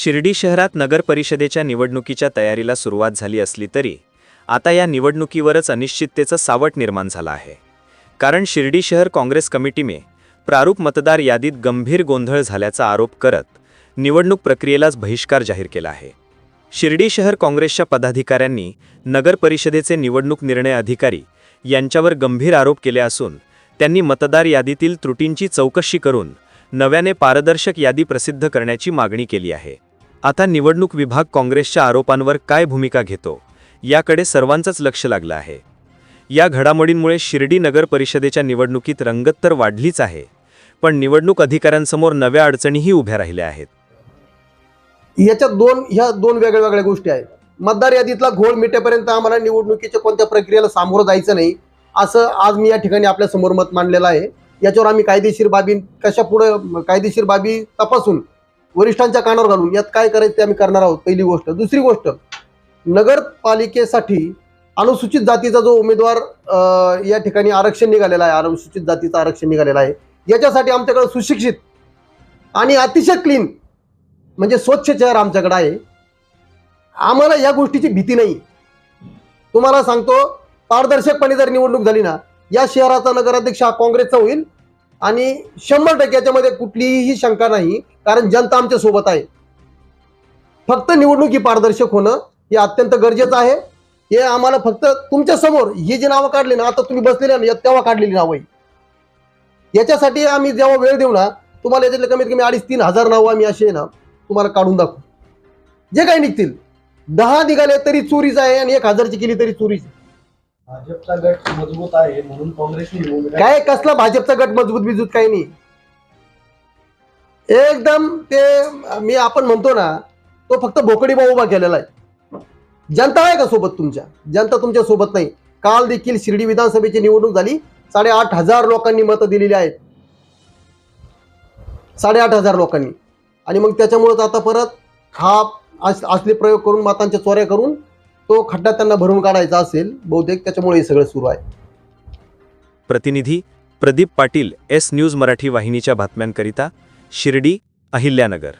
शिर्डी शहरात नगरपरिषदेच्या निवडणुकीच्या तयारीला सुरुवात झाली असली तरी आता या निवडणुकीवरच अनिश्चिततेचं सावट निर्माण झालं आहे. कारण शिर्डी शहर काँग्रेस कमिटीने प्रारूप मतदार यादीत गंभीर गोंधळ झाल्याचा आरोप करत निवडणूक प्रक्रियेलाच बहिष्कार जाहीर केला आहे. शिर्डी शहर काँग्रेसच्या पदाधिकाऱ्यांनी नगर परिषदेचे निवडणूक निर्णय अधिकारी यांच्यावर गंभीर आरोप केले असून त्यांनी मतदार यादीतील त्रुटींची चौकशी करून नव्याने पारदर्शक यादी प्रसिद्ध करण्याची मागणी केली आहे. आता निवडणूक विभाग काँग्रेसच्या आरोपांवर काय भूमिका घेतो याकडे सर्वांचंच लक्ष लागलं आहे. या घडामोडींमुळे शिर्डी नगर परिषदेच्या निवडणुकीत रंगत तर वाढलीच आहे पण निवडणूक अधिकाऱ्यांसमोर नव्या अडचणीही उभ्या राहिल्या आहेत. याच्यात दोन ह्या दोन वेगळ्या वेगळ्या गोष्टी आहेत. मतदार यादीतला घोळ मिटेपर्यंत आम्हाला निवडणुकीच्या कोणत्या प्रक्रियेला सामोरं जायचं नाही असं आज मी या ठिकाणी आपल्यासमोर मत मांडलेलं आहे. याच्यावर आम्ही कायदेशीर बाबी कशा पुढे कायदेशीर बाबी तपासून वरिष्ठांच्या कानावर घालून यात काय करायचं ते आम्ही करणार आहोत पहिली गोष्ट. दुसरी गोष्ट नगरपालिकेसाठी अनुसूचित जातीचा जो उमेदवार अं, या ठिकाणी आरक्षण निघालेला आहे अनुसूचित जातीचं आरक्षण निघालेलं आहे याच्यासाठी आमच्याकडे सुशिक्षित आणि अतिशय क्लीन म्हणजे स्वच्छ चेहरा आमच्याकडे आहे. आम्हाला या गोष्टीची भीती नाही. तुम्हाला सांगतो पारदर्शकपणे जर निवडणूक झाली ना या शहराचा नगराध्यक्ष हा काँग्रेसचा होईल आणि शंभर टक्के याच्यामध्ये कुठलीही शंका नाही कारण जनता आमच्यासोबत आहे. फक्त निवडणुकी पारदर्शक होणं हे अत्यंत गरजेचं आहे. हे आम्हाला फक्त तुमच्यासमोर ही जी नावं काढली ना आता तुम्ही बसलेले ना तेव्हा काढलेली नावं आहे याच्यासाठी आम्ही जेव्हा वेळ देऊ ना तुम्हाला याच्यातले कमीत कमी अडीच तीन हजार नावं आम्ही असे ना तुम्हाला काढून दाखवू. जे काही निघतील दहा निघाले तरी चोरीच आहे आणि एक हजारची केली तरी चोरीच आहे. भाजपचा गट मजबूत आहे म्हणून काँग्रेसने काय कसला भाजपचा गट मजबूत बिजूत काही नाही. एकदम ते मी आपण म्हणतो ना तो फक्त भोकडी उभा केलेला आहे. जनता आहे का सोबत तुमच्या? जनता तुमच्यासोबत नाही. काल देखील शिर्डी विधानसभेची निवडणूक झाली. साडेआठ हजार लोकांनी मतं दिलेली आहेत. साडेआठ हजार लोकांनी. आणि मग त्याच्यामुळेच आता परत हा अस- असले प्रयोग करून मतांच्या चोऱ्या करून तो खड्डा त्यांना भरून काढायचा असेल बहुतेक त्याच्यामुळे हे सगळं सुरू आहे. प्रतिनिधी प्रदीप पाटील एस न्यूज मराठी वाहिनीच्या बातम्यांकरिता शिर्डी अहिल्यानगर.